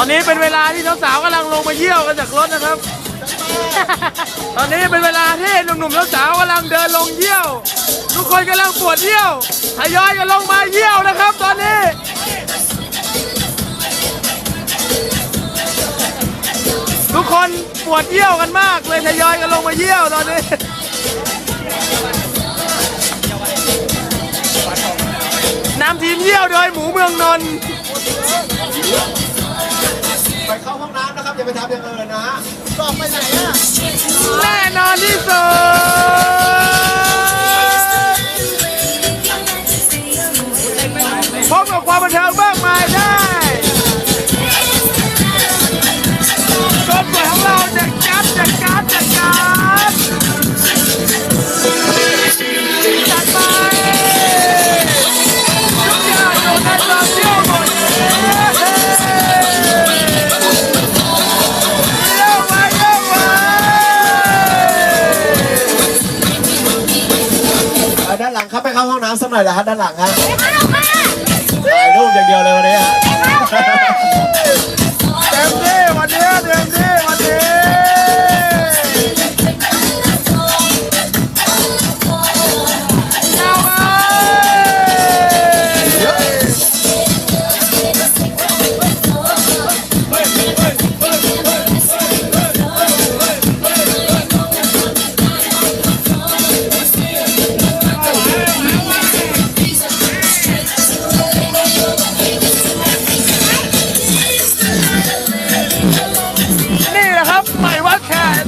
ตอนนี้เป็นเวลาที่สาวๆกำลังลงมาเยี่ยวกันจากรถนะครับ ตอนนี้เป็นเวลาที่หนุ่มๆสาวๆกำลังเดินลงเยี่ยว ทุกคนกำลังปวดเยี่ยวทยอยกันลงมาเยี่ยวนะครับ ตอนนี้ทุกคนปวดเยี่ยวกันมากเลยทยอยกันลงมาเยี่ยวตอนนี้นำทีมเยี่ยวโดยหมูเมืองนนท์ นะฮะก็ไปไหนานหลังครับไปเข้าห้องน้ำสักหน่อยนะฮะด้านหลังฮะถ่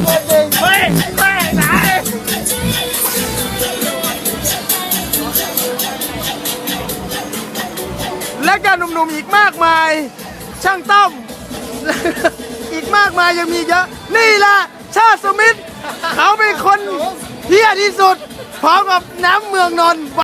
ตัวจริงเฮ้ยแม่ไหนและการหนุ่มๆอีกมากมาย ช่างต้อม อีกมากมายยังมีเยอะ นี่แหละชาติสมิทธเขาเป็นคนเที่ยที่สุดพร้อมกับน้ำเมืองนอนท์